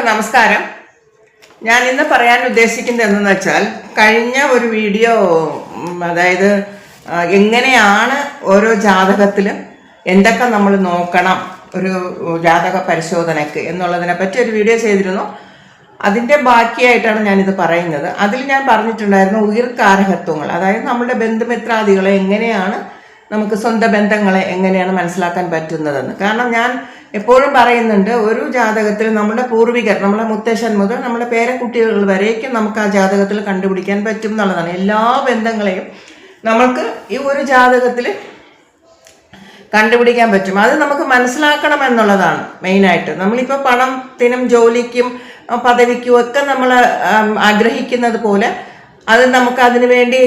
എല്ലാവർക്കും നമസ്കാരം. ഞാൻ ഇന്ന് പറയാൻ ഉദ്ദേശിക്കുന്നത് എന്തെന്ന് വെച്ചാൽ കഴിഞ്ഞ ഒരു വീഡിയോ അതായത് എങ്ങനെയാണ് ഓരോ ജാതകത്തിലും എന്തൊക്കെ നമ്മൾ നോക്കണം ഒരു ജാതക പരിശോധനയ്ക്ക് എന്നുള്ളതിനെ പറ്റി ഒരു വീഡിയോ ചെയ്തിരുന്നു. അതിന്റെ ബാക്കിയായിട്ടാണ് ഞാനിത് പറയുന്നത്. അതിൽ ഞാൻ പറഞ്ഞിട്ടുണ്ടായിരുന്നു ഉയർക്കാരഹത്വങ്ങൾ അതായത് നമ്മുടെ ബന്ധുമിത്രാദികളെ എങ്ങനെയാണ് നമുക്ക് സ്വന്തം ബന്ധങ്ങളെ എങ്ങനെയാണ് മനസ്സിലാക്കാൻ പറ്റുന്നതെന്ന്. കാരണം ഞാൻ എപ്പോഴും പറയുന്നുണ്ട് ഒരു ജാതകത്തിൽ നമ്മുടെ പൂർവികർ നമ്മുടെ മുത്തശ്ശൻ മുതൽ നമ്മുടെ പേരക്കുട്ടികൾ വരേക്കും നമുക്ക് ആ ജാതകത്തിൽ കണ്ടുപിടിക്കാൻ പറ്റും എന്നുള്ളതാണ്. എല്ലാ ബന്ധങ്ങളെയും നമ്മൾക്ക് ഈ ഒരു ജാതകത്തിൽ കണ്ടുപിടിക്കാൻ പറ്റും. അത് നമുക്ക് മനസ്സിലാക്കണം എന്നുള്ളതാണ് മെയിനായിട്ട്. നമ്മളിപ്പോൾ പണത്തിനും ജോലിക്കും പദവിക്കും ഒക്കെ നമ്മൾ ആഗ്രഹിക്കുന്നത് പോലെ അത് നമുക്ക് അതിനു വേണ്ടി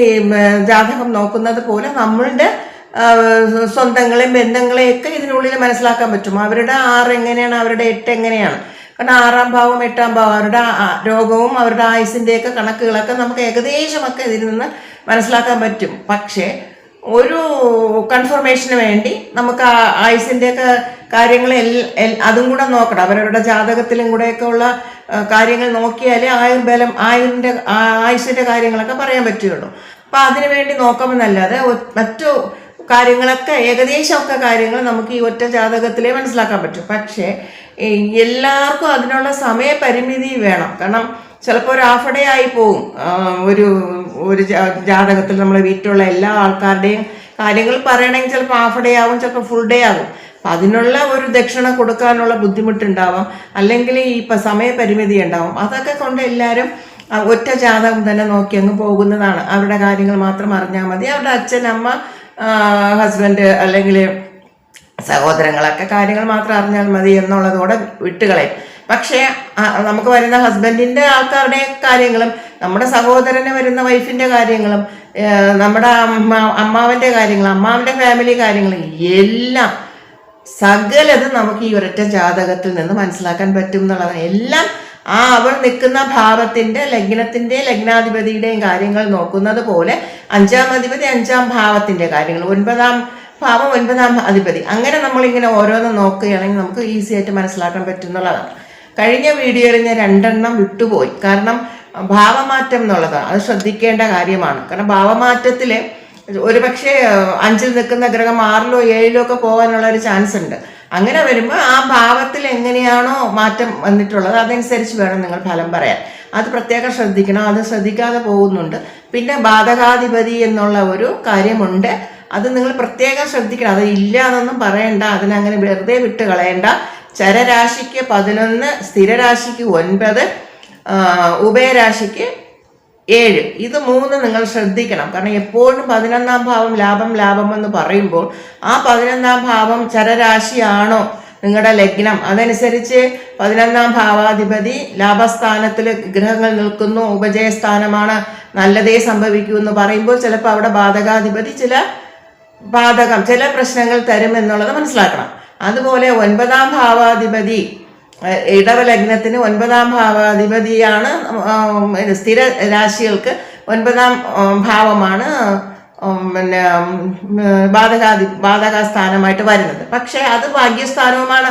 ജാതകം നോക്കുന്നത് പോലെ നമ്മളുടെ സ്വന്തങ്ങളെയും ബന്ധങ്ങളെയും ഒക്കെ ഇതിനുള്ളിൽ മനസ്സിലാക്കാൻ പറ്റും. അവരുടെ ആറ് എങ്ങനെയാണ്? അവരുടെ എട്ട് എങ്ങനെയാണ്? കാരണം ആറാം ഭാവം എട്ടാം ഭാവം അവരുടെ രോഗവും അവരുടെ ആയുസിന്റെയൊക്കെ കണക്കുകളൊക്കെ നമുക്ക് ഏകദേശമൊക്കെ ഇതിൽ നിന്ന് മനസ്സിലാക്കാൻ പറ്റും. പക്ഷേ ഒരു കൺഫർമേഷന് വേണ്ടി നമുക്ക് ആ ആയുസിന്റെ ഒക്കെ കാര്യങ്ങൾ അതും കൂടെ നോക്കണം. അവരവരുടെ ജാതകത്തിലും കൂടെയൊക്കെ ഉള്ള കാര്യങ്ങൾ നോക്കിയാലേ ആയുർബലം ആയുറിന്റെ ആയുസിന്റെ കാര്യങ്ങളൊക്കെ പറയാൻ പറ്റുകയുള്ളൂ. അപ്പം അതിനു വേണ്ടി നോക്കാമെന്നല്ലാതെ മറ്റു കാര്യങ്ങളൊക്കെ ഏകദേശമൊക്കെ കാര്യങ്ങൾ നമുക്ക് ഈ ഒറ്റ ജാതകത്തിലേ മനസ്സിലാക്കാൻ പറ്റും. പക്ഷേ എല്ലാവർക്കും അതിനുള്ള സമയപരിമിതി വേണം. കാരണം ചിലപ്പോൾ ഒരു ഹാഫ് ഡേ ആയി പോകും ഒരു ഒരു ജാതകത്തിൽ നമ്മളെ വീട്ടിലുള്ള എല്ലാ ആൾക്കാരുടെയും കാര്യങ്ങൾ പറയണമെങ്കിൽ ചിലപ്പോൾ ഹാഫ് ഡേ ആവും ചിലപ്പോൾ ഫുൾ ഡേ ആകും. അപ്പം അതിനുള്ള ഒരു ദക്ഷിണ കൊടുക്കാനുള്ള ബുദ്ധിമുട്ടുണ്ടാവാം. അല്ലെങ്കിൽ ഈ ഇപ്പം സമയപരിമിതി ഉണ്ടാവും. അതൊക്കെ കൊണ്ട് എല്ലാവരും ഒറ്റ ജാതകം തന്നെ നോക്കി അങ്ങ് പോകുന്നതാണ്. അവരുടെ കാര്യങ്ങൾ മാത്രം അറിഞ്ഞാൽ മതി. അവരുടെ അച്ഛൻ അമ്മ ഹസ്ബൻഡ് അല്ലെങ്കിൽ സഹോദരങ്ങളൊക്കെ കാര്യങ്ങൾ മാത്രം അറിഞ്ഞാൽ മതി എന്നുള്ളതോടെ വിട്ടുകളയും. പക്ഷേ നമുക്ക് വരുന്ന ഹസ്ബൻഡിന്റെ ആൾക്കാരുടെ കാര്യങ്ങളും നമ്മുടെ സഹോദരന് വരുന്ന വൈഫിന്റെ കാര്യങ്ങളും നമ്മുടെ അമ്മ അമ്മാവന്റെ കാര്യങ്ങളും അമ്മാവന്റെ ഫാമിലി കാര്യങ്ങളും എല്ലാം സകലതും നമുക്ക് ഈ ഒരൊറ്റ ജാതകത്തിൽ നിന്ന് മനസ്സിലാക്കാൻ പറ്റും എന്നുള്ളതാണ്. എല്ലാം ആ അവൾ നിൽക്കുന്ന ഭാവത്തിന്റെ ലഗ്നത്തിന്റെ ലഗ്നാധിപതിയുടെയും കാര്യങ്ങൾ നോക്കുന്നത് പോലെ അഞ്ചാം അധിപതി അഞ്ചാം ഭാവത്തിന്റെ കാര്യങ്ങൾ ഒൻപതാം ഭാവം ഒൻപതാം അധിപതി. അങ്ങനെ നമ്മളിങ്ങനെ ഓരോന്ന് നോക്കുകയാണെങ്കിൽ നമുക്ക് ഈസി ആയിട്ട് മനസ്സിലാക്കാൻ പറ്റുന്നുള്ളതാണ്. കഴിഞ്ഞ വീഡിയോയിൽ ഞാൻ രണ്ടെണ്ണം വിട്ടുപോയി. കാരണം ഭാവമാറ്റം എന്നുള്ളതാണ് അത് ശ്രദ്ധിക്കേണ്ട കാര്യമാണ്. കാരണം ഭാവമാറ്റത്തിൽ ഒരു പക്ഷേ അഞ്ചിൽ നിൽക്കുന്ന ഗ്രഹം ആറിലോ ഏഴിലോ ഒക്കെ പോകാനുള്ള ഒരു ചാൻസ് ഉണ്ട്. അങ്ങനെ വരുമ്പോൾ ആ ഭാവത്തിൽ എങ്ങനെയാണോ മാറ്റം വന്നിട്ടുള്ളത് അതനുസരിച്ച് വേണം നിങ്ങൾ ഫലം പറയാൻ. അത് പ്രത്യേകം ശ്രദ്ധിക്കണം. അത് ശ്രദ്ധിക്കാതെ പോകുന്നുണ്ട്. പിന്നെ ബാധകാധിപതി എന്നുള്ള ഒരു കാര്യമുണ്ട്. അത് നിങ്ങൾ പ്രത്യേകം ശ്രദ്ധിക്കണം. അത് ഇല്ല എന്നൊന്നും പറയണ്ട അതിനങ്ങനെ വെറുതെ വിട്ട് കളയണ്ട. ചരരാശിക്ക് പതിനൊന്ന് സ്ഥിരരാശിക്ക് ഒൻപത് ഉഭയരാശിക്ക് ഏഴ്. ഇത് മൂന്ന് നിങ്ങൾ ശ്രദ്ധിക്കണം. കാരണം എപ്പോഴും പതിനൊന്നാം ഭാവം ലാഭം ലാഭം എന്ന് പറയുമ്പോൾ ആ പതിനൊന്നാം ഭാവം ചരരാശിയാണോ നിങ്ങളുടെ ലഗ്നം. അതനുസരിച്ച് പതിനൊന്നാം ഭാവാധിപതി ലാഭസ്ഥാനത്തിൽ ഗ്രഹങ്ങൾ നിൽക്കുന്നു. ഉപജയസ്ഥാനമാണ് നല്ലതേ സംഭവിക്കൂ എന്ന് പറയുമ്പോൾ ചിലപ്പോൾ അവിടെ ബാധകാധിപതി ചില ബാധകം ചില പ്രശ്നങ്ങൾ തരും എന്നുള്ളത് മനസ്സിലാക്കണം. അതുപോലെ ഒൻപതാം ഭാവാധിപതി ഏഹ്, ഇടവ ലഗ്നത്തിന് ഒൻപതാം ഭാവാധിപതിയാണ് സ്ഥിര രാശികൾക്ക് ഒൻപതാം ഭാവമാണ് പിന്നെ ബാധകാധി ബാധക സ്ഥാനമായിട്ട് വരുന്നത്. പക്ഷേ അത് ഭാഗ്യസ്ഥാനവുമാണ്.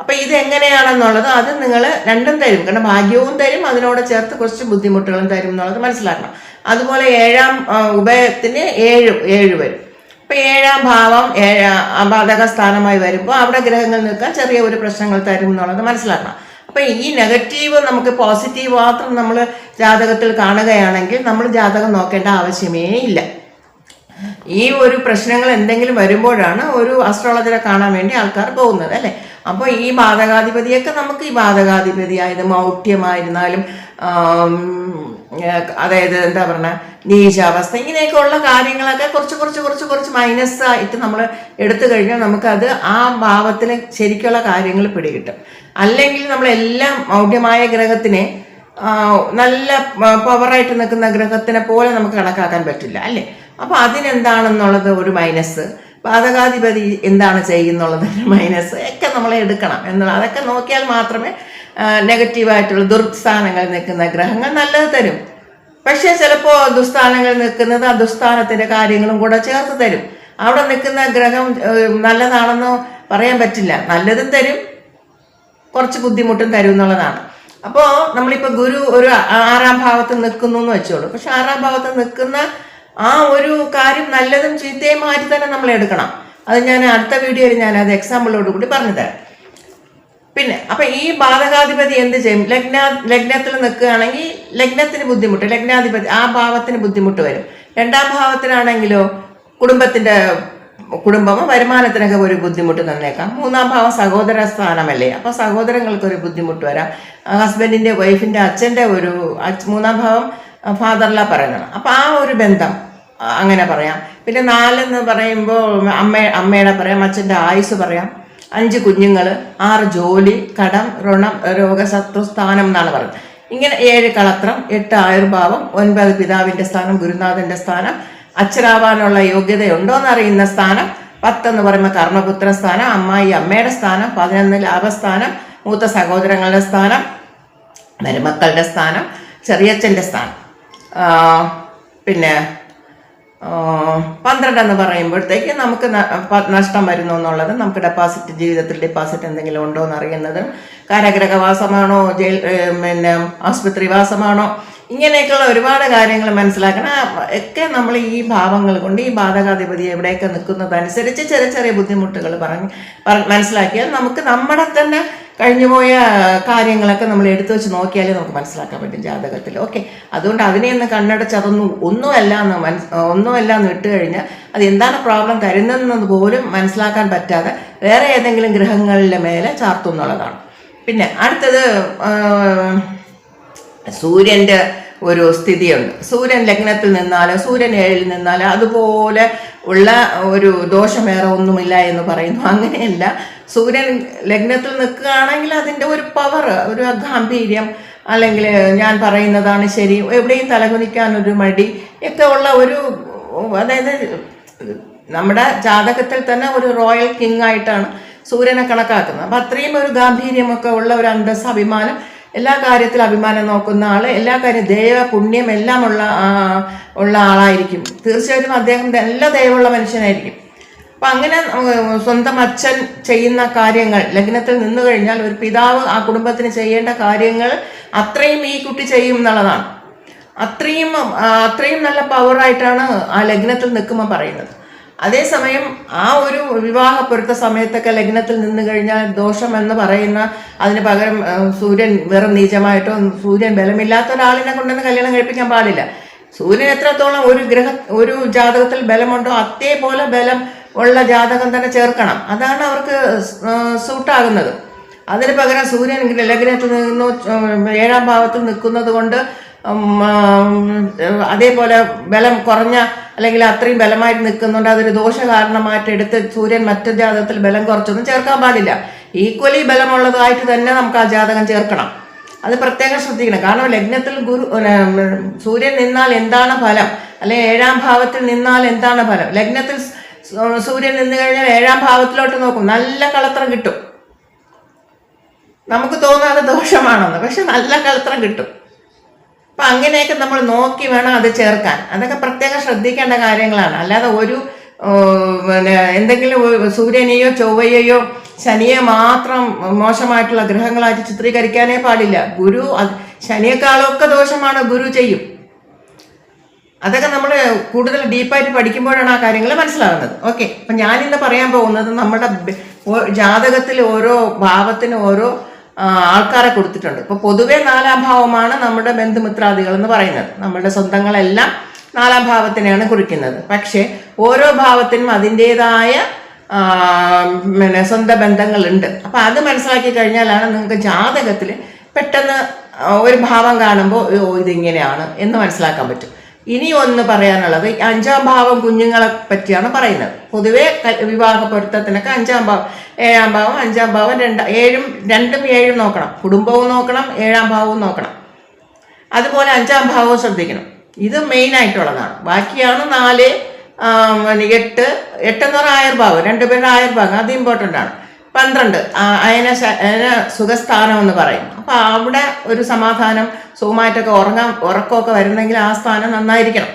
അപ്പം ഇത് എങ്ങനെയാണെന്നുള്ളത് അത് നിങ്ങൾ രണ്ടും തരും. കാരണം ഭാഗ്യവും തരും അതിനോട് ചേർത്ത് കുറച്ച് ബുദ്ധിമുട്ടുകളും തരും എന്നുള്ളത് മനസ്സിലാക്കണം. അതുപോലെ ഏഴാം ഉഭയത്തിന് ഏഴ് ഏഴ് വരും. അപ്പൊ ഏഴാം ഭാവം ഏഴാം ബാധക സ്ഥാനമായി വരുമ്പോൾ അവിടെ ഗ്രഹങ്ങൾ നിൽക്കാൻ ചെറിയ ഒരു പ്രശ്നങ്ങൾ തരും എന്നുള്ളത് മനസ്സിലാക്കണം. അപ്പൊ ഈ നെഗറ്റീവ് നമുക്ക് പോസിറ്റീവ് മാത്രം നമ്മൾ ജാതകത്തിൽ കാണുകയാണെങ്കിൽ നമ്മൾ ജാതകം നോക്കേണ്ട ആവശ്യമേ ഇല്ല. ഈ ഒരു പ്രശ്നങ്ങൾ എന്തെങ്കിലും വരുമ്പോഴാണ് ഒരു അസ്ട്രോളജറെ കാണാൻ വേണ്ടി ആൾക്കാർ പോകുന്നത് അല്ലേ? അപ്പോൾ ഈ ബാധകാധിപതിയൊക്കെ നമുക്ക് ഈ ബാധകാധിപതിയായത് മൗഢ്യമായിരുന്നാലും അതായത് എന്താ പറയുക നീചാവസ്ഥ ഇങ്ങനെയൊക്കെ ഉള്ള കാര്യങ്ങളൊക്കെ കുറച്ച് കുറച്ച് കുറച്ച് കുറച്ച് മൈനസ് ആയിട്ട് നമ്മൾ എടുത്തു കഴിഞ്ഞാൽ നമുക്കത് ആ ഭാവത്തിൽ ശരിക്കുള്ള കാര്യങ്ങൾ പിടികിട്ടും. അല്ലെങ്കിൽ നമ്മളെല്ലാം മൗഢ്യമായ ഗ്രഹത്തിനെ നല്ല പവറായിട്ട് നിൽക്കുന്ന ഗ്രഹത്തിനെ പോലെ നമുക്ക് കണക്കാക്കാൻ പറ്റില്ല അല്ലേ? അപ്പൊ അതിനെന്താണെന്നുള്ളത് ഒരു മൈനസ് പാതകാധിപതി എന്താണ് ചെയ്യുന്നുള്ളത്? മൈനസ് ഒക്കെ നമ്മൾ എടുക്കണം എന്നുള്ള അതൊക്കെ നോക്കിയാൽ മാത്രമേ നെഗറ്റീവായിട്ടുള്ള ദുർസ്ഥാനങ്ങൾ നിൽക്കുന്ന ഗ്രഹങ്ങൾ നല്ലത് തരും. പക്ഷേ ചിലപ്പോൾ ദുസ്ഥാനങ്ങൾ നിൽക്കുന്നത് ആ ദുസ്ഥാനത്തിന്റെ കാര്യങ്ങളും കൂടെ ചേർത്ത് തരും. അവിടെ നിൽക്കുന്ന ഗ്രഹം നല്ലതാണെന്ന് പറയാൻ പറ്റില്ല. നല്ലതും തരും. കുറച്ച് ബുദ്ധിമുട്ടും തരും എന്നുള്ളതാണ്. അപ്പോൾ നമ്മളിപ്പോൾ ഗുരു ഒരു ആറാം ഭാവത്ത് നിൽക്കുന്നു എന്ന് വെച്ചോളൂ. പക്ഷെ ആറാം ഭാവത്ത് നിൽക്കുന്ന ആ ഒരു കാര്യം നല്ലതും ചീത്തയും മാറ്റി തന്നെ നമ്മൾ എടുക്കണം. അത് ഞാൻ അടുത്ത വീഡിയോയിൽ ഞാൻ അത് എക്സാമ്പിളോട് കൂടി പറഞ്ഞുതരാം പിന്നെ അപ്പൊ ഈ ബാധകാധിപതി എന്ത് ചെയ്യും? ലഗ്ന ലഗ്നത്തിൽ നിൽക്കുകയാണെങ്കിൽ ലഗ്നത്തിന് ബുദ്ധിമുട്ട് ലഗ്നാധിപതി ആ ഭാവത്തിന് ബുദ്ധിമുട്ട് വരും. രണ്ടാം ഭാവത്തിനാണെങ്കിലോ കുടുംബത്തിന്റെ കുടുംബമോ വരുമാനത്തിനൊക്കെ ഒരു ബുദ്ധിമുട്ട് തന്നേക്കാം. മൂന്നാം ഭാവം സഹോദര സ്ഥാനമല്ലേ? അപ്പൊ സഹോദരങ്ങൾക്ക് ഒരു ബുദ്ധിമുട്ട് വരാം. ഹസ്ബൻഡിന്റെ വൈഫിന്റെ അച്ഛന്റെ ഒരു മൂന്നാം ഭാവം ഫാദറിലാ പറയുന്നത് അപ്പൊ ആ ഒരു ബന്ധം അങ്ങനെ പറയാം. പിന്നെ നാലെന്ന് പറയുമ്പോൾ അമ്മ അമ്മയുടെ പറയാം അച്ഛന്റെ ആയുസ് പറയാം. അഞ്ച് കുഞ്ഞുങ്ങൾ ആറ് ജോലി കടം ഋണം രോഗശത്രു സ്ഥാനം എന്നാണ് പറയുന്നത് ഇങ്ങനെ ഏഴ് കളത്രം എട്ട് ആയുർഭാവം ഒൻപത് പിതാവിന്റെ സ്ഥാനം ഗുരുനാഥന്റെ സ്ഥാനം അച്ഛനാവാനുള്ള യോഗ്യതയുണ്ടോ എന്നറിയുന്ന സ്ഥാനം പത്തെന്ന് പറയുമ്പോൾ കർമ്മപുത്ര സ്ഥാനം അമ്മായി അമ്മയുടെ സ്ഥാനം പതിനൊന്ന് ലാഭസ്ഥാനം മൂത്ത സഹോദരങ്ങളുടെ സ്ഥാനം മരുമക്കളുടെ സ്ഥാനം ചെറിയച്ഛന്റെ സ്ഥാനം. പിന്നെ പന്ത്രണ്ട് എന്ന് പറയുമ്പോഴത്തേക്ക് നമുക്ക് നഷ്ടം വരുന്നു എന്നുള്ളത് നമുക്ക് ഡെപ്പോസിറ്റ് ജീവിതത്തിൽ ഡെപ്പോസിറ്റ് എന്തെങ്കിലും ഉണ്ടോ എന്ന് അറിയുന്നതും കാരാഗ്രഹവാസമാണോ ജയിൽ പിന്നെ ആസ്പത്രിവാസമാണോ ഇങ്ങനെയൊക്കെയുള്ള ഒരുപാട് കാര്യങ്ങൾ മനസ്സിലാക്കണം. ഒക്കെ നമ്മൾ ഈ ഭാവങ്ങൾ കൊണ്ട് ഈ ബാധകാധിപതി എവിടെയൊക്കെ നിൽക്കുന്നതനുസരിച്ച് ചെറിയ ചെറിയ ബുദ്ധിമുട്ടുകൾ പറഞ്ഞ് മനസ്സിലാക്കിയാൽ നമുക്ക് നമ്മുടെ തന്നെ കഴിഞ്ഞുപോയ കാര്യങ്ങളൊക്കെ നമ്മൾ എടുത്തു വെച്ച് നോക്കിയാലേ നമുക്ക് മനസ്സിലാക്കാൻ പറ്റും ജാതകത്തിൽ. ഓക്കെ. അതുകൊണ്ട് അതിനെ ഒന്ന് കണ്ണടച്ച് അതൊന്നും ഒന്നുമല്ല എന്ന് മനസ് ഒന്നുമല്ല എന്ന് ഇട്ട് കഴിഞ്ഞാൽ അത് എന്താണ് പ്രോബ്ലം തരുന്നതെന്ന് പോലും മനസ്സിലാക്കാൻ പറ്റാതെ വേറെ ഏതെങ്കിലും ഗ്രഹങ്ങളിലെ മേലെ ചാർത്തും എന്നുള്ളതാണ്. പിന്നെ അടുത്തത് സൂര്യന്റെ ഒരു സ്ഥിതിയുണ്ട്. സൂര്യൻ ലഗ്നത്തിൽ നിന്നാലോ സൂര്യൻ ഏഴിൽ നിന്നാലോ അതുപോലെ ഉള്ള ഒരു ദോഷമേറെ ഒന്നുമില്ല എന്ന് പറയുന്നു. അങ്ങനെയല്ല. സൂര്യൻ ലഗ്നത്തിൽ നിൽക്കുകയാണെങ്കിൽ അതിന്റെ ഒരു പവർ ഒരു ഗാംഭീര്യം അല്ലെങ്കിൽ ഞാൻ പറയുന്നതാണ് ശരി എവിടെയും തലകുനിക്കാൻ ഒരു മടി ഒക്കെ ഉള്ള ഒരു അതായത് നമ്മുടെ ജാതകത്തിൽ തന്നെ ഒരു റോയൽ കിങ് ആയിട്ടാണ് സൂര്യനെ കണക്കാക്കുന്നത്. അപ്പം അത്രയും ഒരു ഗാംഭീര്യമൊക്കെ ഉള്ള ഒരു അന്തസ് അഭിമാനം എല്ലാ കാര്യത്തിലും അഭിമാനം നോക്കുന്ന ആൾ എല്ലാ കാര്യം ദൈവ പുണ്യം എല്ലാം ഉള്ള ഉള്ള ആളായിരിക്കും. തീർച്ചയായിട്ടും അദ്ദേഹം നല്ല ദൈവമുള്ള മനുഷ്യനായിരിക്കും. അപ്പം അങ്ങനെ സ്വന്തം അച്ഛൻ ചെയ്യുന്ന കാര്യങ്ങൾ ലഗ്നത്തിൽ നിന്നു കഴിഞ്ഞാൽ ഒരു പിതാവ് ആ കുടുംബത്തിന് ചെയ്യേണ്ട കാര്യങ്ങൾ അത്രയും ഈ കുട്ടി ചെയ്യും എന്നുള്ളതാണ്. അത്രയും അത്രയും നല്ല പവറായിട്ടാണ് ആ ലഗ്നത്തിൽ നിൽക്കുമ്പോൾ പറയുന്നത്. അതേസമയം ആ ഒരു വിവാഹ പൊരുത്ത സമയത്തൊക്കെ ലഗ്നത്തിൽ നിന്ന് കഴിഞ്ഞാൽ ദോഷം എന്ന് പറയുന്ന അതിന് പകരം സൂര്യൻ വെറും നീചമായിട്ടോ സൂര്യൻ ബലമില്ലാത്ത ഒരാളിനെ കൊണ്ടൊന്നും കല്യാണം കഴിപ്പിക്കാൻ പാടില്ല. സൂര്യൻ എത്രത്തോളം ഒരു ഗ്രഹ ഒരു ജാതകത്തിൽ ബലമുണ്ടോ അതേപോലെ ബലം ഉള്ള ജാതകം തന്നെ ചേർക്കണം. അതാണ് അവർക്ക് സൂട്ടാകുന്നത്. അതിന് പകരം സൂര്യൻ ലഗ്നത്തിൽ നിന്നു ഏഴാം ഭാവത്തിൽ നിൽക്കുന്നത് കൊണ്ട് അതേപോലെ ബലം കുറഞ്ഞ അല്ലെങ്കിൽ അത്രയും ബലമായിട്ട് നിൽക്കുന്നുണ്ട് അതൊരു ദോഷകാരണമായിട്ട് എടുത്ത് സൂര്യൻ മറ്റു ജാതകത്തിൽ ബലം കുറച്ചൊന്നും ചേർക്കാൻ പാടില്ല. ഈക്വലി ബലമുള്ളതായിട്ട് തന്നെ നമുക്ക് ആ ജാതകം ചേർക്കണം. അത് പ്രത്യേകം ശ്രദ്ധിക്കണം. കാരണം ലഗ്നത്തിൽ ഗുരു സൂര്യൻ നിന്നാൽ എന്താണ് ഫലം? അല്ലെങ്കിൽ ഏഴാം ഭാവത്തിൽ നിന്നാൽ എന്താണ് ഫലം? ലഗ്നത്തിൽ സൂര്യൻ നിന്ന് കഴിഞ്ഞാൽ ഏഴാം ഭാവത്തിലോട്ട് നോക്കും. നല്ല കളത്രം കിട്ടും. നമുക്ക് തോന്നാതെ ദോഷമാണെന്ന്. പക്ഷെ നല്ല കളത്രം കിട്ടും. അപ്പം അങ്ങനെയൊക്കെ നമ്മൾ നോക്കി വേണം അത് ചേർക്കാൻ. അതൊക്കെ പ്രത്യേകം ശ്രദ്ധിക്കേണ്ട കാര്യങ്ങളാണ്. അല്ലാതെ ഒരു പിന്നെ എന്തെങ്കിലും സൂര്യനെയോ ചൊവ്വയെയോ ശനിയെ മാത്രം മോശമായിട്ടുള്ള ഗ്രഹങ്ങളായിട്ട് ചിത്രീകരിക്കാനേ പാടില്ല. ഗുരു ശനിയെക്കാളൊക്കെ ദോഷമാണ് ഗുരു ചെയ്യും. അതൊക്കെ നമ്മൾ കൂടുതൽ ഡീപ്പായിട്ട് പഠിക്കുമ്പോഴാണ് ആ കാര്യങ്ങൾ മനസ്സിലാകുന്നത് ഓക്കെ. അപ്പം ഞാനിന്ന് പറയാൻ പോകുന്നത് നമ്മുടെ ജാതകത്തിൽ ഓരോ ഭാവത്തിന് ഓരോ ആൾക്കാരെ കൊടുത്തിട്ടുണ്ട്. ഇപ്പോൾ പൊതുവെ നാലാം ഭാവമാണ് നമ്മുടെ ബന്ധുമിത്രാദികൾ എന്ന് പറയുന്നത്. നമ്മുടെ സ്വന്തങ്ങളെല്ലാം നാലാം ഭാവത്തിനെയാണ് കുറിക്കുന്നത്. പക്ഷേ ഓരോ ഭാവത്തിനും അതിന്റെതായ പിന്നെ സ്വന്തം ബന്ധങ്ങളുണ്ട്. അപ്പൊ അത് മനസ്സിലാക്കി കഴിഞ്ഞാലാണ് നിങ്ങൾക്ക് ജാതകത്തിൽ പെട്ടെന്ന് ഒരു ഭാവം കാണുമ്പോൾ ഇതിങ്ങനെയാണ് എന്ന് മനസ്സിലാക്കാൻ പറ്റും. ഇനി ഒന്ന് പറയാനുള്ളത് അഞ്ചാം ഭാവം കുഞ്ഞുങ്ങളെ പറ്റിയാണ് പറയുന്നത്. പൊതുവെ വിവാഹ പൊരുത്തത്തിനൊക്കെ അഞ്ചാം ഭാവം ഏഴാം ഭാവം അഞ്ചാം ഭാവം രണ്ട് ഏഴും രണ്ടും ഏഴും നോക്കണം. കുടുംബവും നോക്കണം ഏഴാം ഭാവവും നോക്കണം. അതുപോലെ അഞ്ചാം ഭാവവും ശ്രദ്ധിക്കണം. ഇത് മെയിനായിട്ടുള്ളതാണ് ബാക്കിയാണ് നാല് എട്ട് എട്ടെന്ന് പറഞ്ഞാൽ ആയുർഭാവം. രണ്ടുപേരുടെ ആയുർഭാഗം. അത് ഇമ്പോർട്ടന്റ് ആണ്. പന്ത്രണ്ട്. അയന അയന സുഖസ്ഥാനം എന്ന് പറയും. അപ്പോൾ അവിടെ ഒരു സമാധാനം സുഖമായിട്ടൊക്കെ ഉറങ്ങാൻ ഉറക്കമൊക്കെ വരുന്നെങ്കിൽ ആ സ്ഥാനം നന്നായിരിക്കണം.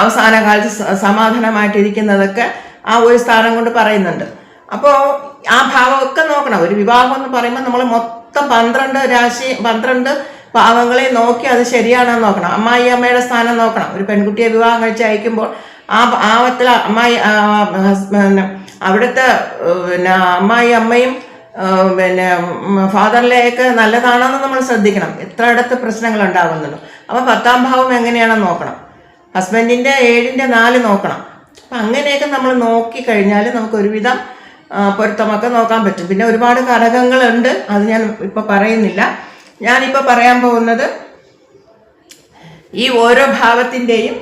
അവസാന കാലത്ത് സമാധാനമായിട്ടിരിക്കുന്നതൊക്കെ ആ ഒരു സ്ഥാനം കൊണ്ട് പറയുന്നുണ്ട്. അപ്പോൾ ആ ഭാവമൊക്കെ നോക്കണം. ഒരു വിവാഹം എന്ന് പറയുമ്പോൾ നമ്മൾ മൊത്തം പന്ത്രണ്ട് രാശി പന്ത്രണ്ട് ഭാവങ്ങളെ നോക്കി അത് ശരിയാണോ നോക്കണം. അമ്മായി അമ്മയുടെ സ്ഥാനം നോക്കണം. ഒരു പെൺകുട്ടിയെ വിവാഹം കഴിച്ച് അയക്കുമ്പോൾ ആ ഭാവത്തിൽ അമ്മായി അവിടുത്തെ പിന്നെ അമ്മായി അമ്മയും പിന്നെ ഫാദറിലെയൊക്കെ നല്ലതാണെന്ന് നമ്മൾ ശ്രദ്ധിക്കണം. എത്ര ഇടത്ത് പ്രശ്നങ്ങൾ ഉണ്ടാകുന്നുണ്ട് അപ്പോൾ പത്താം ഭാവം എങ്ങനെയാണെന്ന് നോക്കണം. ഹസ്ബൻഡിന്റെ ഏഴിന്റെ നാല് നോക്കണം. അപ്പം അങ്ങനെയൊക്കെ നമ്മൾ നോക്കി കഴിഞ്ഞാൽ നമുക്ക് ഒരുവിധം പൊരുത്തമൊക്കെ നോക്കാൻ പറ്റും. പിന്നെ ഒരുപാട് ഘടകങ്ങളുണ്ട്. അത് ഞാൻ ഇപ്പോൾ പറയുന്നില്ല. ഞാനിപ്പോൾ പറയാൻ പോകുന്നത് ഈ ഓരോ ഭാവത്തിന്റെയും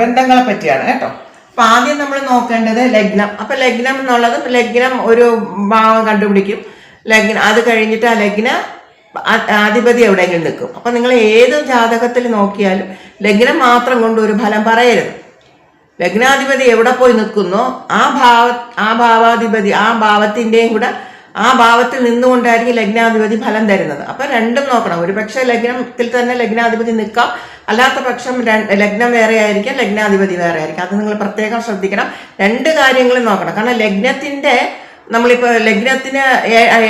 ബന്ധങ്ങളെ പറ്റിയാണ് കേട്ടോ. അപ്പം ആദ്യം നമ്മൾ നോക്കേണ്ടത് ലഗ്നം. അപ്പൊ ലഗ്നം എന്നുള്ളത് ലഗ്നം ഒരു ഭാവം കണ്ടുപിടിക്കും. ലഗ്നം അത് കഴിഞ്ഞിട്ട് ആ ലഗ്ന ആധിപതി എവിടെയെങ്കിലും നിൽക്കും. അപ്പൊ നിങ്ങൾ ഏത് ജാതകത്തിൽ നോക്കിയാലും ലഗ്നം മാത്രം കൊണ്ട് ഒരു ഫലം പറയരുത്. ലഗ്നാധിപതി എവിടെ പോയി നിൽക്കുന്നോ ആ ഭാവ ആ ഭാവാധിപതി ആ ഭാവത്തിന്റെയും കൂടെ ആ ഭാവത്തിൽ നിന്നുകൊണ്ടായിരിക്കും ലഗ്നാധിപതി ഫലം തരുന്നത്. അപ്പൊ രണ്ടും നോക്കണം. ഒരു പക്ഷേ ലഗ്നത്തിൽ തന്നെ ലഗ്നാധിപതി നിൽക്കാം. അല്ലാത്ത പക്ഷം ലഗ്നം വേറെ ആയിരിക്കാം ലഗ്നാധിപതി വേറെ ആയിരിക്കും അത് നിങ്ങൾ പ്രത്യേകം ശ്രദ്ധിക്കണം. രണ്ട് കാര്യങ്ങളും നോക്കണം. കാരണം ലഗ്നത്തിന്റെ നമ്മളിപ്പോൾ ലഗ്നത്തിന്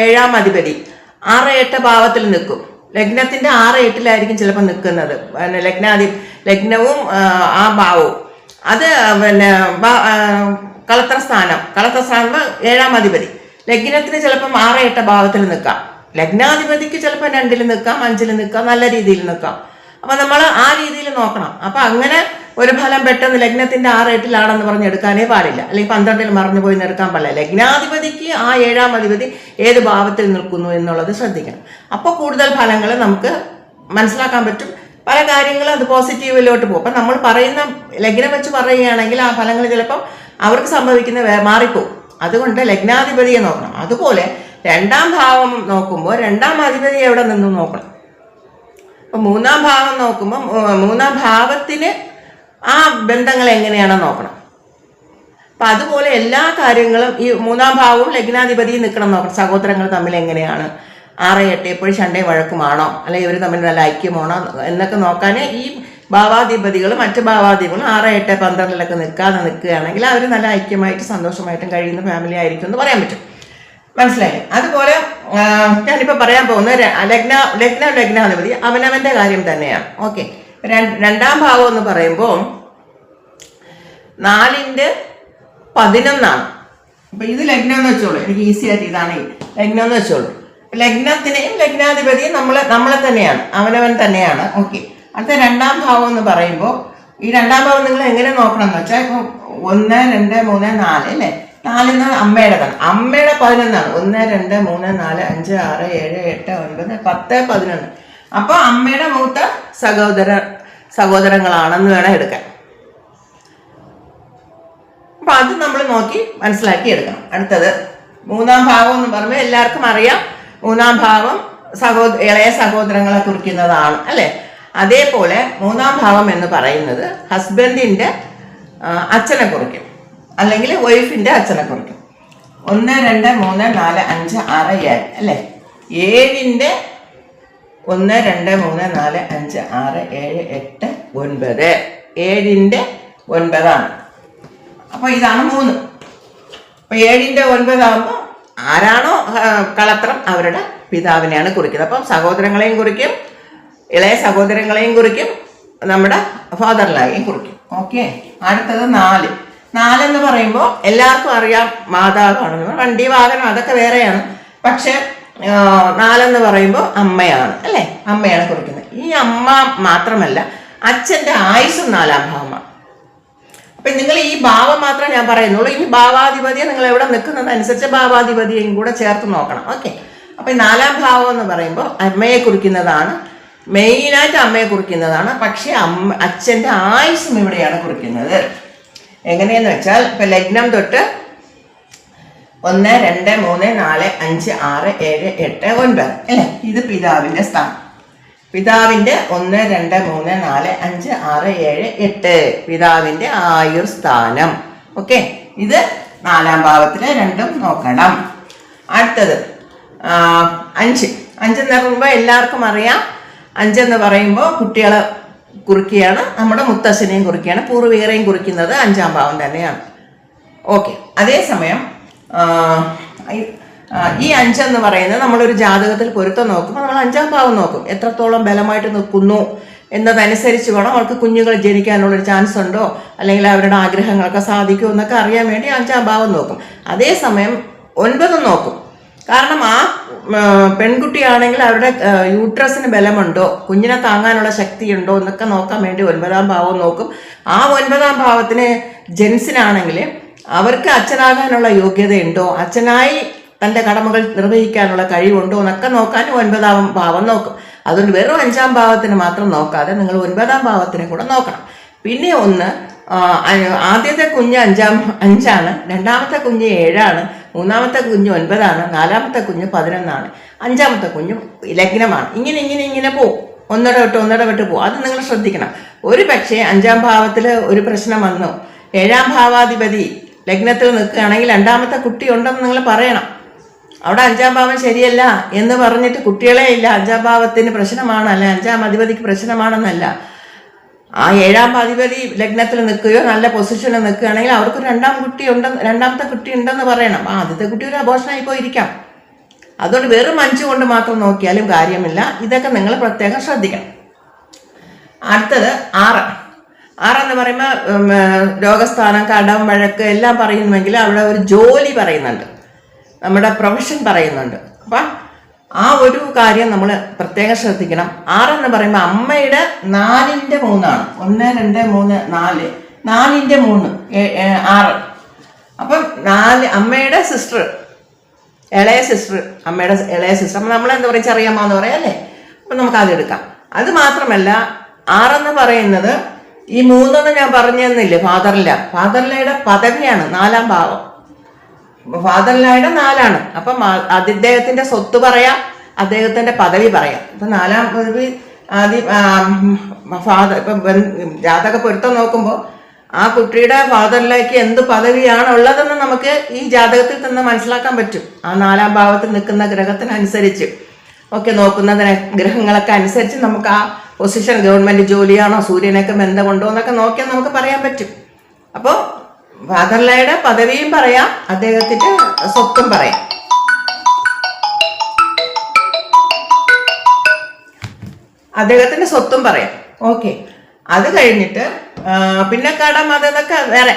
ഏഴാം അധിപതി ആറ് എട്ട് ഭാവത്തിൽ നിൽക്കും. ലഗ്നത്തിന്റെ ആറ് എട്ടിലായിരിക്കും ചിലപ്പോൾ നിൽക്കുന്നത്. പിന്നെ ലഗ്നാധി ലഗ്നവും ആ, ഭാവവും. അത് പിന്നെ കളത്ര സ്ഥാനം കളത്ര സ്ഥാനം ഏഴാം അധിപതി. ലഗ്നത്തിന് ചിലപ്പം ആറ് എട്ട ഭാവത്തിൽ നിൽക്കാം. ലഗ്നാധിപതിക്ക് ചിലപ്പോൾ രണ്ടിൽ നിൽക്കാം അഞ്ചിൽ നിൽക്കാം നല്ല രീതിയിൽ നിൽക്കാം. അപ്പൊ നമ്മൾ ആ രീതിയിൽ നോക്കണം. അപ്പൊ അങ്ങനെ ഒരു ഫലം പെട്ടെന്ന് ലഗ്നത്തിന്റെ ആറ് എട്ടിലാണെന്ന് പറഞ്ഞ് എടുക്കാനേ പാടില്ല. അല്ലെങ്കിൽ പന്ത്രണ്ടിൽ മറന്നു പോയി എടുക്കാൻ പാടില്ല. ലഗ്നാധിപതിക്ക് ആ ഏഴാം അധിപതി ഏത് ഭാവത്തിൽ നിൽക്കുന്നു എന്നുള്ളത് ശ്രദ്ധിക്കണം. അപ്പോൾ കൂടുതൽ ഫലങ്ങൾ നമുക്ക് മനസ്സിലാക്കാൻ പറ്റും. പല കാര്യങ്ങളും അത് പോസിറ്റീവിലോട്ട് പോകും. അപ്പം നമ്മൾ പറയുന്ന ലഗ്നം വെച്ച് പറയുകയാണെങ്കിൽ ആ ഫലങ്ങൾ ചിലപ്പം അവർക്ക് സംഭവിക്കുന്ന മാറിപ്പോകും അതുകൊണ്ട് ലഗ്നാധിപതിയെ നോക്കണം. അതുപോലെ രണ്ടാം ഭാവം നോക്കുമ്പോൾ രണ്ടാം അധിപതി എവിടെ നിന്നും നോക്കണം? അപ്പം മൂന്നാം ഭാവം നോക്കുമ്പോൾ മൂന്നാം ഭാവത്തിന് ആ ബന്ധങ്ങൾ എങ്ങനെയാണോ നോക്കണം? അപ്പം അതുപോലെ എല്ലാ കാര്യങ്ങളും ഈ മൂന്നാം ഭാവവും ലഗ്നാധിപതിയും നിൽക്കണം നോക്കണം. സഹോദരങ്ങൾ തമ്മിൽ എങ്ങനെയാണ്? ആറ് എട്ട് എപ്പോഴും ശണ്ടയും വഴക്കുമാണോ അല്ലെങ്കിൽ ഇവർ തമ്മിൽ നല്ല ഐക്യമാണോ? എന്നൊക്കെ നോക്കാൻ ഈ ഭാവാധിപതികളും മറ്റ് ഭാവാധിപതികളും ആറ് എട്ട് പന്ത്രണ്ടിലൊക്കെ നിൽക്കാതെ നിൽക്കുകയാണെങ്കിൽ അവർ നല്ല ഐക്യമായിട്ട് സന്തോഷമായിട്ടും കഴിയുന്ന ഫാമിലി ആയിരിക്കും എന്ന് പറയാൻ പറ്റും. മനസ്സിലായി അതുപോലെ ഞാനിപ്പോൾ പറയാൻ പോകുന്ന ലഗ്ന ലഗ്ന ലഗ്നാധിപതി അവനവന്റെ കാര്യം തന്നെയാണ് ഓക്കെ. രണ്ടാം ഭാവം എന്ന് പറയുമ്പോൾ നാലിന്റെ പതിനൊന്നാണ്. അപ്പം ഇത് ലഗ്നം എന്ന് വെച്ചോളൂ. എനിക്ക് ഈസി ആയിട്ട് ഇതാണ്. ലഗ്നം എന്ന് വെച്ചോളൂ. ലഗ്നത്തിനെയും ലഗ്നാധിപതിയും നമ്മൾ നമ്മളെ തന്നെയാണ് അവനവൻ തന്നെയാണ്. ഓക്കെ അടുത്ത രണ്ടാം ഭാവം എന്ന് പറയുമ്പോൾ ഈ രണ്ടാം ഭാവം നിങ്ങൾ എങ്ങനെ നോക്കണം എന്ന് വെച്ചാൽ ഇപ്പം ഒന്ന് രണ്ട് മൂന്ന് നാല് അല്ലേ? നാലിന്ന് അമ്മയുടെതാണ് അമ്മയുടെ പതിനൊന്നാണ്. ഒന്ന് രണ്ട് മൂന്ന് നാല് അഞ്ച് ആറ് ഏഴ് എട്ട് ഒൻപത് പത്ത് പതിനൊന്ന്. അപ്പോൾ അമ്മയുടെ മൂത്ത സഹോദര സഹോദരങ്ങളാണെന്ന് വേണം എടുക്കാൻ. അപ്പം അത് നമ്മൾ നോക്കി മനസ്സിലാക്കി എടുക്കണം. അടുത്തത് മൂന്നാം ഭാഗം എന്ന് പറയുമ്പോൾ എല്ലാവർക്കും അറിയാം. മൂന്നാം ഭാവം സഹോദ ഇളയ സഹോദരങ്ങളെ കുറിക്കുന്നതാണ് അല്ലേ? അതേപോലെ മൂന്നാം ഭാവം എന്ന് പറയുന്നത് ഹസ്ബൻഡിന്റെ അച്ഛനെ കുറിക്കും അല്ലെങ്കിൽ വൈഫിന്റെ അച്ഛനെ കുറിക്കും. ഒന്ന് രണ്ട് മൂന്ന് നാല് അഞ്ച് ആറ് ഏഴ് അല്ലേ? ഏഴിന്റെ ഒന്ന് രണ്ട് മൂന്ന് നാല് അഞ്ച് ആറ് ഏഴ് എട്ട് ഒൻപത്. ഏഴിന്റെ ഒൻപതാണ്. അപ്പോൾ ഇതാണ് മൂന്ന്. അപ്പോൾ ഏഴിന്റെ ഒൻപതാകുമ്പോൾ ആരാണോ കളത്രം അവരുടെ പിതാവിനെയാണ് കുറിക്കുന്നത്. അപ്പം സഹോദരങ്ങളെയും കുറിക്കും ഇളയ സഹോദരങ്ങളെയും കുറിക്കും നമ്മുടെ ഫാദറിലായും കുറിക്കും. ഓക്കെ അടുത്തത് നാല്. നാലെന്ന് പറയുമ്പോൾ എല്ലാവർക്കും അറിയാം മാതാവാണെന്ന് വണ്ടി വാഹനം അതൊക്കെ വേറെയാണ്. പക്ഷെ നാലെന്ന് പറയുമ്പോൾ അമ്മയാണ് അല്ലേ? അമ്മയാണ് കുറിക്കുന്നത്. ഈ അമ്മ മാത്രമല്ല അച്ഛന്റെ ആയുസ്സും നാലാം ഭാവമാണ്. അപ്പൊ നിങ്ങൾ ഈ ഭാവം മാത്രമേ ഞാൻ പറയുന്നുള്ളൂ. ഈ ഭാവാധിപതിയെ നിങ്ങൾ എവിടെ നിൽക്കുന്നതനുസരിച്ച് ഭാവാധിപതിയെയും കൂടെ ചേർത്ത് നോക്കണം. ഓക്കെ. അപ്പൊ നാലാം ഭാവം എന്ന് പറയുമ്പോൾ അമ്മയെ കുറിക്കുന്നതാണ്. മെയിനായിട്ട് അമ്മയെ കുറിക്കുന്നതാണ്. പക്ഷേ അമ്മ അച്ഛന്റെ ആയുസ്സും ഇവിടെയാണ് കുറിക്കുന്നത്. എങ്ങനെയെന്ന് വെച്ചാൽ ഇപ്പൊ ലഗ്നം തൊട്ട് ഒന്ന് രണ്ട് മൂന്ന് നാല് അഞ്ച് ആറ് ഏഴ് എട്ട് ഒൻപത്. അല്ലേ? ഇത് പിതാവിന്റെ സ്ഥാനം. പിതാവിന്റെ ഒന്ന് രണ്ട് മൂന്ന് നാല് അഞ്ച് ആറ് ഏഴ് എട്ട്. പിതാവിന്റെ ആയുർ സ്ഥാനം ഓക്കെ? ഇത് നാലാം ഭാവത്തിലെ രണ്ടും നോക്കണം. അടുത്തത് അഞ്ച്. അഞ്ച് അഞ്ചെന്ന് പറയുമ്പോൾ എല്ലാവർക്കും അറിയാം. അഞ്ചെന്ന് പറയുമ്പോൾ കുട്ടികളെ കുറിക്കുകയാണ്. നമ്മുടെ മുത്തശ്ശനെയും കുറിക്കുകയാണ്. പൂർവികരെയും കുറിക്കുന്നത് അഞ്ചാം ഭാവം തന്നെയാണ്. ഓക്കെ. അതേസമയം ഈ- അഞ്ചെന്ന് പറയുന്നത് നമ്മളൊരു ജാതകത്തിൽ പൊരുത്തം നോക്കുമ്പോൾ നമ്മൾ അഞ്ചാം ഭാവം നോക്കും. എത്രത്തോളം ബലമായിട്ട് നിൽക്കുന്നു എന്നതനുസരിച്ച് വേണം അവർക്ക് കുഞ്ഞുങ്ങൾ ജനിക്കാനുള്ളൊരു ചാൻസ് ഉണ്ടോ? അല്ലെങ്കിൽ അവരുടെ ആഗ്രഹങ്ങളൊക്കെ സാധിക്കുമോ എന്നൊക്കെ അറിയാൻ വേണ്ടി അഞ്ചാം ഭാവം നോക്കും. അതേസമയം ഒൻപതും നോക്കും. കാരണം ആ പെൺകുട്ടിയാണെങ്കിൽ അവരുടെ യൂട്രസിന് ബലമുണ്ടോ? കുഞ്ഞിനെ താങ്ങാനുള്ള ശക്തിയുണ്ടോ എന്നൊക്കെ നോക്കാൻ വേണ്ടി ഒൻപതാം ഭാവം നോക്കും. ആ ഒൻപതാം ഭാവത്തിന് ജെൻസിനാണെങ്കിൽ അവർക്ക് അച്ഛനാകാനുള്ള യോഗ്യതയുണ്ടോ? അച്ഛനായി തന്റെ കടമകൾ നിർവഹിക്കാനുള്ള കഴിവുണ്ടോ എന്നൊക്കെ നോക്കാൻ ഒൻപതാം ഭാവം നോക്കും. അതുകൊണ്ട് വെറും അഞ്ചാം ഭാവത്തിന് മാത്രം നോക്കാതെ നിങ്ങൾ ഒൻപതാം ഭാവത്തിനെ കൂടെ നോക്കണം. പിന്നെ ഒന്ന് ആദ്യത്തെ കുഞ്ഞ് അഞ്ചാം അഞ്ചാണ് രണ്ടാമത്തെ കുഞ്ഞ് ഏഴാണ് മൂന്നാമത്തെ കുഞ്ഞ് ഒൻപതാണ് നാലാമത്തെ കുഞ്ഞ് പതിനൊന്നാണ് അഞ്ചാമത്തെ കുഞ്ഞ് ലഗ്നമാണ്. ഇങ്ങനെ ഇങ്ങനെ ഇങ്ങനെ പോകും ഒന്നിട വിട്ട് ഒന്നിട വിട്ട് പോകും അത് നിങ്ങൾ ശ്രദ്ധിക്കണം. ഒരു പക്ഷേ അഞ്ചാം ഭാവത്തിൽ ഒരു പ്രശ്നം വന്നു. ഏഴാം ഭാവാധിപതി ലഗ്നത്തിൽ നിൽക്കുകയാണെങ്കിൽ രണ്ടാമത്തെ കുട്ടി ഉണ്ടെന്ന് നിങ്ങൾ പറയണം. അവിടെ അഞ്ചാം ഭാവം ശരിയല്ല എന്ന് പറഞ്ഞിട്ട് കുട്ടികളെ ഇല്ല. അഞ്ചാം ഭാവത്തിന് പ്രശ്നമാണ് അല്ലെ? അഞ്ചാം അധിപതിക്ക് പ്രശ്നമാണെന്നല്ല. ആ ഏഴാം അധിപതി ലഗ്നത്തിൽ നിൽക്കുകയോ നല്ല പൊസിഷനിൽ നിൽക്കുകയാണെങ്കിൽ അവർക്ക് രണ്ടാം കുട്ടി ഉണ്ടെന്ന് രണ്ടാമത്തെ കുട്ടി ഉണ്ടെന്ന് പറയണം. ആ ആദ്യത്തെ കുട്ടി ഒരു അബോഷനായി പോയിരിക്കാം. അതുകൊണ്ട് വെറും അഞ്ച് കൊണ്ട് മാത്രം നോക്കിയാലും കാര്യമില്ല. ഇതൊക്കെ നിങ്ങൾ പ്രത്യേകം ശ്രദ്ധിക്കണം. അടുത്തത് ആറ്. ആറെന്ന് പറയുമ്പോൾ രോഗസ്ഥാനം കടം വഴക്ക് എല്ലാം പറയുന്നുവെങ്കിൽ അവിടെ ഒരു ജോലി പറയുന്നുണ്ട്. നമ്മുടെ പ്രൊഫഷൻ പറയുന്നുണ്ട്. അപ്പം ആ ഒരു കാര്യം നമ്മൾ പ്രത്യേകം ശ്രദ്ധിക്കണം. ആറെന്ന് പറയുമ്പോൾ അമ്മയുടെ നാലിന്റെ മൂന്നാണ്. ഒന്ന് രണ്ട് മൂന്ന് നാല്. നാലിന്റെ മൂന്ന്. ആറ്. അപ്പം നാല് അമ്മയുടെ സിസ്റ്റർ ഇളയ സിസ്റ്റർ അമ്മയുടെ ഇളയ സിസ്റ്റർ അപ്പം നമ്മൾ എന്താ പറയുക ചെറിയമ്മ എന്ന് പറയാം അല്ലേ? അപ്പം നമുക്ക് അത് എടുക്കാം. അത് മാത്രമല്ല ആറെന്ന് പറയുന്നത് ഈ മൂന്നെന്ന് ഞാൻ പറഞ്ഞു തന്നില്ലേ ഫാദറില ഫാദറിലയുടെ പദവിയാണ് നാലാം ഭാവം. ഫാദറിലായുടെ നാലാണ്. അപ്പം അദ്ദേഹത്തിന്റെ സ്വത്ത് പറയാം അദ്ദേഹത്തിന്റെ പദവി പറയാം. അപ്പൊ നാലാം പദവി ആദ്യം ഫാദർ ഇപ്പം ജാതക പൊരുത്തം നോക്കുമ്പോൾ ആ കുട്ടിയുടെ ഫാദറിലേക്ക് എന്ത് പദവിയാണ് ഉള്ളതെന്ന് നമുക്ക് ഈ ജാതകത്തിൽ തന്നെ മനസ്സിലാക്കാൻ പറ്റും. ആ നാലാം ഭാവത്തിൽ നിൽക്കുന്ന ഗ്രഹത്തിനനുസരിച്ച്. ഒക്കെ നോക്കുന്നതിന് ഗ്രഹങ്ങളൊക്കെ അനുസരിച്ച് നമുക്ക് ആ പൊസിഷൻ ഗവൺമെന്റ് ജോലിയാണോ സൂര്യനൊക്കെ ബന്ധമുണ്ടോ എന്നൊക്കെ നോക്കിയാൽ നമുക്ക് പറയാൻ പറ്റും. അപ്പോൾ ഫാദർലയുടെ പദവിയും പറയാം അദ്ദേഹത്തിന്റെ സ്വത്തും പറയാം. അദ്ദേഹത്തിന്റെ സ്വത്തും പറയാം. ഓക്കെ അത് കഴിഞ്ഞിട്ട് പിന്നെ കടം അതൊക്കെ വേറെ.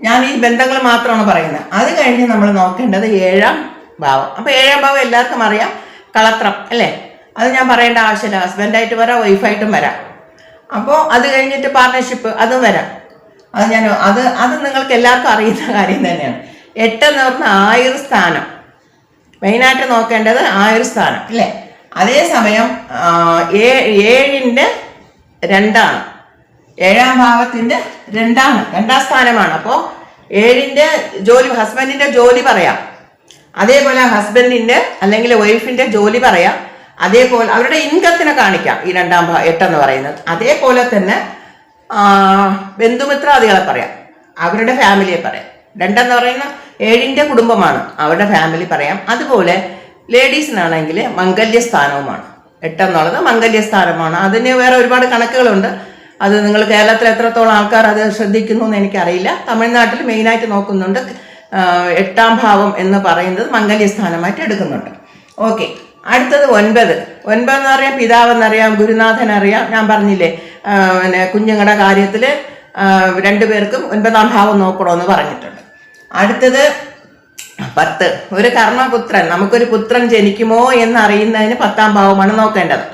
ഞാൻ ഈ ബന്ധങ്ങൾ മാത്രമാണ് പറയുന്നത്. അത് കഴിഞ്ഞ് നമ്മൾ നോക്കേണ്ടത് ഏഴാം ഭാവം. അപ്പോൾ ഏഴാം ഭാവം എല്ലാവർക്കും അറിയാം. കളത്രം അല്ലേ? അത് ഞാൻ പറയേണ്ട ആവശ്യമില്ല. ഹസ്ബൻഡായിട്ട് വരാം വൈഫായിട്ടും വരാം. അപ്പോൾ അത് കഴിഞ്ഞിട്ട് പാർട്ട്ണർഷിപ്പ് അതും വരാം. അത് ഞാൻ അത് അത് നിങ്ങൾക്ക് എല്ലാവർക്കും അറിയുന്ന കാര്യം തന്നെയാണ്. എട്ടെന്ന് പറഞ്ഞാൽ ആയുർ സ്ഥാനം മെയിനായിട്ട് നോക്കേണ്ടത് ആയുർ സ്ഥാനം അല്ലേ? അതേസമയം ഏഴിന്റെ രണ്ടാണ്. ഏഴാം ഭാവത്തിന്റെ രണ്ടാണ്. രണ്ടാം സ്ഥാനമാണ്. അപ്പോൾ ഏഴിന്റെ ജോലി ഹസ്ബൻഡിന്റെ ജോലി പറയാം. അതേപോലെ ഹസ്ബൻഡിന്റെ അല്ലെങ്കിൽ വൈഫിന്റെ ജോലി പറയാം. അതേപോലെ അവരുടെ ഇൻകത്തിനെ കാണിക്കാം. ഈ രണ്ടാം എട്ടെന്ന് പറയുന്നത്. അതേപോലെ തന്നെ ബന്ധുമിത്രാദികളെ പറയാം. അവരുടെ ഫാമിലിയെ പറയാം. രണ്ടെന്ന് പറയുന്ന ഏഴിന്റെ കുടുംബമാണ് അവരുടെ ഫാമിലി പറയാം. അതുപോലെ ലേഡീസിനാണെങ്കിൽ മംഗല്യസ്ഥാനവുമാണ്. എട്ടെന്നുള്ളത് മംഗല്യസ്ഥാനമാണ്. അതിന് വേറെ ഒരുപാട് കണക്കുകളുണ്ട്. അത് നിങ്ങൾ കേരളത്തിൽ എത്രത്തോളം ആൾക്കാർ അത് ശ്രദ്ധിക്കുന്നു എന്ന് എനിക്കറിയില്ല. തമിഴ്നാട്ടിൽ മെയിനായിട്ട് നോക്കുന്നുണ്ട്. എട്ടാം ഭാവം എന്ന് പറയുന്നത് മംഗല്യസ്ഥാനമായിട്ട് എടുക്കുന്നുണ്ട്. ഓക്കെ അടുത്തത് ഒൻപത്. ഒൻപത് അറിയാം പിതാവെന്നറിയാം ഗുരുനാഥൻ അറിയാം. ഞാൻ പറഞ്ഞില്ലേ പിന്നെ കുഞ്ഞുങ്ങളുടെ കാര്യത്തിൽ രണ്ടുപേർക്കും ഒൻപതാം ഭാവം നോക്കണമെന്ന് പറഞ്ഞിട്ടുണ്ട്. അടുത്തത് പത്ത്. ഒരു കർമ്മപുത്രൻ നമുക്കൊരു പുത്രൻ ജനിക്കുമോ എന്ന് അറിയുന്നതിന് പത്താം ഭാവമാണ് നോക്കേണ്ടത്.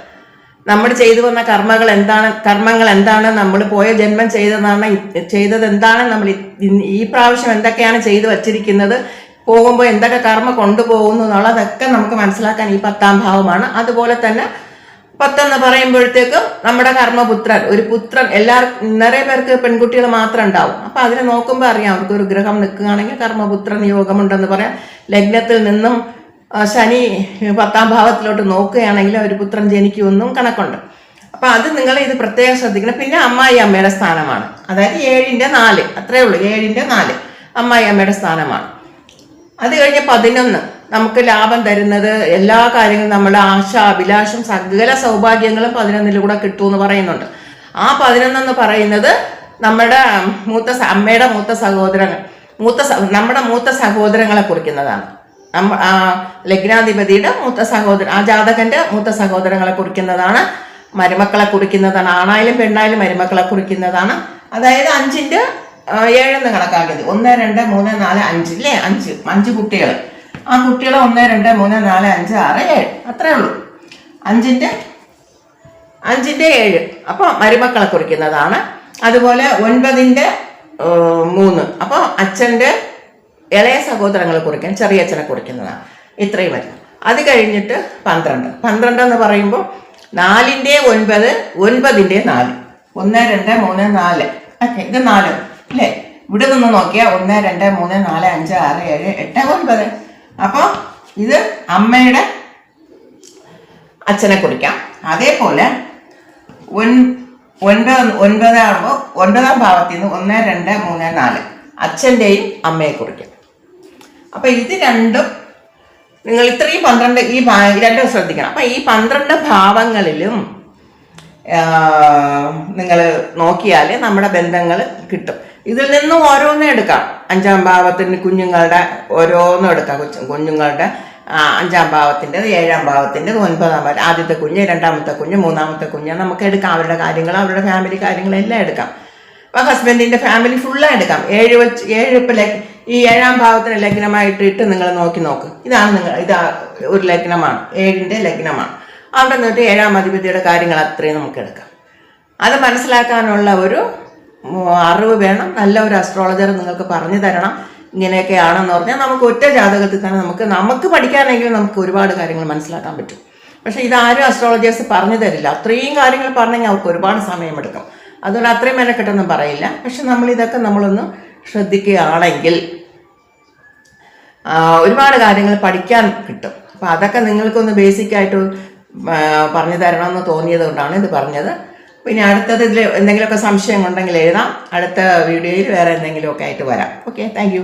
നമ്മൾ ചെയ്തു വന്ന കർമ്മകൾ എന്താണ് കർമ്മങ്ങൾ എന്താണ് നമ്മൾ പോയ ജന്മം ചെയ്തതാണ് ചെയ്തത് എന്താണ് നമ്മൾ ഈ പ്രാവശ്യം എന്തൊക്കെയാണ് ചെയ്തു വച്ചിരിക്കുന്നത് പോകുമ്പോൾ എന്തൊക്കെ കർമ്മ കൊണ്ടുപോകുന്നു എന്നുള്ളതൊക്കെ നമുക്ക് മനസ്സിലാക്കാൻ ഈ പത്താം ഭാവമാണ്. അതുപോലെ തന്നെ പത്തെന്ന് പറയുമ്പോഴത്തേക്കും നമ്മുടെ കർമ്മപുത്രൻ ഒരു പുത്രൻ എല്ലാവർക്കും നിറയെ പേർക്ക് പെൺകുട്ടികൾ മാത്രം ഉണ്ടാവും. അപ്പൊ അതിനെ നോക്കുമ്പോൾ അറിയാം അവർക്ക് ഒരു ഗ്രഹം നിൽക്കുകയാണെങ്കിൽ കർമ്മപുത്രൻ യോഗമുണ്ടെന്ന് പറയാം. ലഗ്നത്തിൽ നിന്നും ശനി പത്താം ഭാവത്തിലോട്ട് നോക്കുകയാണെങ്കിൽ ഒരു പുത്രൻ ജനിക്കുമെന്നും കണക്കുണ്ട്. അപ്പൊ അത് നിങ്ങൾ ഇത് പ്രത്യേകം ശ്രദ്ധിക്കണം. പിന്നെ അമ്മായി അമ്മയുടെ സ്ഥാനമാണ്. അതായത് ഏഴിന്റെ നാല്. അത്രേ ഉള്ളൂ. ഏഴിന്റെ നാല് അമ്മായി അമ്മയുടെ സ്ഥാനമാണ്. അത് കഴിഞ്ഞ് പതിനൊന്ന്. നമുക്ക് ലാഭം തരുന്നത് എല്ലാ കാര്യങ്ങളും നമ്മുടെ ആശ അഭിലാഷം സകല സൗഭാഗ്യങ്ങളും പതിനൊന്നിലൂടെ കിട്ടുമെന്ന് പറയുന്നുണ്ട്. ആ പതിനൊന്നെന്ന് പറയുന്നത് നമ്മുടെ മൂത്ത അമ്മയുടെ മൂത്ത സഹോദരങ്ങൾ മൂത്ത നമ്മുടെ മൂത്ത സഹോദരങ്ങളെ കുറിക്കുന്നതാണ്. നമ്മ- ലഗ്നാധിപതിയുടെ മൂത്ത സഹോദരൻ ആ ജാതകന്റെ മൂത്ത സഹോദരങ്ങളെ കുറിക്കുന്നതാണ് മരുമക്കളെ കുറിക്കുന്നതാണ് ആണായാലും പെണ്ണായാലും മരുമക്കളെ കുറിക്കുന്നതാണ്. അതായത് അഞ്ചിന്റെ ഏഴെന്ന് കണക്കാക്കിയത്. ഒന്ന് രണ്ട് മൂന്ന് നാല് അഞ്ച് ഇല്ലേ? അഞ്ച് അഞ്ച് കുട്ടികൾ ആ കുട്ടിയുടെ ഒന്ന് രണ്ട് മൂന്ന് നാല് അഞ്ച് ആറ് ഏഴ്. അത്രേ ഉള്ളൂ. അഞ്ചിന്റെ അഞ്ചിന്റെ ഏഴ്. അപ്പോൾ മരുമക്കളെ കുറിക്കുന്നതാണ്. അതുപോലെ ഒൻപതിന്റെ മൂന്ന്. അപ്പോൾ അച്ഛന്റെ ഇളയ സഹോദരങ്ങളെ കുറിക്കാൻ ചെറിയ അച്ഛനെ കുറിക്കുന്നതാണ്. ഇത്രയും വരും. അത് കഴിഞ്ഞിട്ട് പന്ത്രണ്ട്. പന്ത്രണ്ട് എന്ന് പറയുമ്പോൾ നാലിന്റെ ഒൻപത് ഒൻപതിന്റെ നാല്. ഒന്ന് രണ്ട് മൂന്ന് നാല്. ഓക്കെ ഇത് നാല്. അല്ലേ? ഇവിടെ നിന്ന് നോക്കിയാൽ ഒന്ന് രണ്ട് മൂന്ന് നാല് അഞ്ച് ആറ് ഏഴ് എട്ട് ഒൻപത്. അപ്പോൾ ഇത് അമ്മയുടെ അച്ഛനെ കുറിക്കാം. അതേപോലെ ഒൻ ഒൻപത് ഒൻപതാകുമ്പോൾ ഒൻപതാം ഭാവത്തിൽ നിന്ന് ഒന്ന് രണ്ട് മൂന്ന് നാല് അച്ഛന്റെയും അമ്മയെ കുറിക്കാം. അപ്പം ഇത് രണ്ടും നിങ്ങൾ ഇത്രയും പന്ത്രണ്ട് ഈ രണ്ടും ശ്രദ്ധിക്കണം. അപ്പം ഈ പന്ത്രണ്ട് ഭാവങ്ങളിലും നിങ്ങൾ നോക്കിയാൽ നമ്മുടെ ബന്ധങ്ങൾ കിട്ടും. ഇതിൽ നിന്നും ഓരോന്നും എടുക്കാം. അഞ്ചാം ഭാവത്തിന് കുഞ്ഞുങ്ങളുടെ ഓരോന്നും എടുക്കാം. കൊച്ചു കുഞ്ഞുങ്ങളുടെ അഞ്ചാം ഭാവത്തിന്റെ ഏഴാം ഭാവത്തിന്റെ ഒൻപതാം ഭാവം ആദ്യത്തെ കുഞ്ഞ് രണ്ടാമത്തെ കുഞ്ഞ് മൂന്നാമത്തെ കുഞ്ഞ് നമുക്ക് എടുക്കാം. അവരുടെ കാര്യങ്ങൾ അവരുടെ ഫാമിലി കാര്യങ്ങളെല്ലാം എടുക്കാം. അപ്പോൾ ഹസ്ബൻഡിന്റെ ഫാമിലി ഫുള്ളായി എടുക്കാം. ഏഴ് വെച്ച് ഏഴ് ഇപ്പം ഈ ഏഴാം ഭാവത്തിന് ലഗ്നമായിട്ട് ഇട്ട് നിങ്ങൾ നോക്കി നോക്ക്. ഇതാണ് നിങ്ങൾ ഇതാ ഒരു ലഗ്നമാണ്. ഏഴിന്റെ ലഗ്നമാണ്. അവിടെ നിന്നിട്ട് ഏഴാം അധിപതിയുടെ കാര്യങ്ങൾ അത്രയും നമുക്ക് എടുക്കാം. അത് മനസ്സിലാക്കാനുള്ള ഒരു അറിവ് വേണം നല്ല ഒരു അസ്ട്രോളജർ നിങ്ങൾക്ക് പറഞ്ഞു തരണം. ഇങ്ങനെയൊക്കെ ഇങ്ങനെയൊക്കെയാണെന്ന് പറഞ്ഞാൽ നമുക്ക് ഒറ്റ ജാതകത്തിൽ തന്നെ നമുക്ക് നമുക്ക് പഠിക്കാനെങ്കിലും നമുക്ക് ഒരുപാട് കാര്യങ്ങൾ മനസ്സിലാക്കാൻ പറ്റും. പക്ഷെ ഇതാരും അസ്ട്രോളജേഴ്സ് പറഞ്ഞു തരില്ല. അത്രയും കാര്യങ്ങൾ പറഞ്ഞെങ്കിൽ അവർക്ക് ഒരുപാട് സമയമെടുക്കും. അതുകൊണ്ട് അത്രയും മെനക്കെട്ടൊന്നും പറയില്ല. പക്ഷെ നമ്മൾ ഇതൊക്കെ നമ്മളൊന്ന് ശ്രദ്ധിക്കുകയാണെങ്കിൽ ഒരുപാട് കാര്യങ്ങൾ പഠിക്കാൻ കിട്ടും. അപ്പോൾ അതൊക്കെ നിങ്ങൾക്കൊന്ന് ബേസിക്കായിട്ട് പറഞ്ഞു തരണമെന്ന് തോന്നിയത് കൊണ്ടാണ് ഇത് പറഞ്ഞത്. പിന്നെ അടുത്തത് ഇതിൽ എന്തെങ്കിലുമൊക്കെ സംശയം ഉണ്ടെങ്കിൽ എഴുതാം. അടുത്ത വീഡിയോയിൽ വേറെ എന്തെങ്കിലുമൊക്കെ ആയിട്ട് വരാം. Okay thank